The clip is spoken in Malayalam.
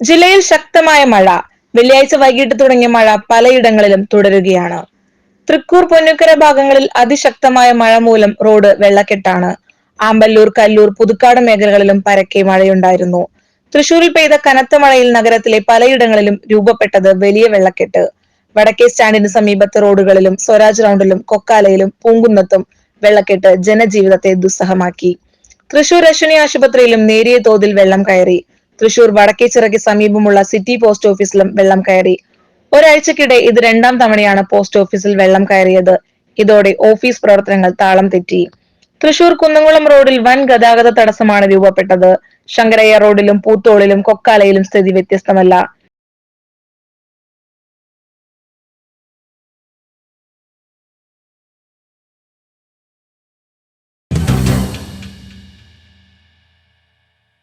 ജില്ലയിൽ ശക്തമായ മഴ. വെള്ളിയാഴ്ച വൈകിട്ട് തുടങ്ങിയ മഴ പലയിടങ്ങളിലും തുടരുകയാണ്. തൃക്കൂർ പൊന്നുക്കര ഭാഗങ്ങളിൽ അതിശക്തമായ മഴ മൂലം റോഡ് വെള്ളക്കെട്ടാണ്. ആമ്പല്ലൂർ കല്ലൂർ പുതുക്കാട് മേഖലകളിലും പരക്കെ മഴയുണ്ടായിരുന്നു. തൃശൂരിൽ പെയ്ത കനത്ത മഴയിൽ നഗരത്തിലെ പലയിടങ്ങളിലും രൂപപ്പെട്ടത് വലിയ വെള്ളക്കെട്ട്. വടക്കേ സ്റ്റാൻഡിന് സമീപത്തെ റോഡുകളിലും സ്വരാജ് റൗണ്ടിലും കൊക്കാലയിലും പൂങ്കുന്നത്തും വെള്ളക്കെട്ട് ജനജീവിതത്തെ ദുസ്സഹമാക്കി. തൃശൂർ അശ്വിനി ആശുപത്രിയിലും നേരിയ തോതിൽ വെള്ളം കയറി. തൃശൂർ വടക്കേച്ചിറയ്ക്ക് സമീപമുള്ള സിറ്റി പോസ്റ്റ് ഓഫീസിലും വെള്ളം കയറി. ഒരാഴ്ചക്കിടെ ഇത് രണ്ടാം തവണയാണ് പോസ്റ്റ് ഓഫീസിൽ വെള്ളം കയറിയത്. ഇതോടെ ഓഫീസ് പ്രവർത്തനങ്ങൾ താളം തെറ്റി. തൃശൂർ കുന്നംകുളം റോഡിൽ വൻ ഗതാഗത തടസ്സമാണ് രൂപപ്പെട്ടത്. ശങ്കരയ്യ റോഡിലും പൂത്തോളിലും കൊക്കാലയിലും സ്ഥിതി വ്യത്യസ്തമല്ല.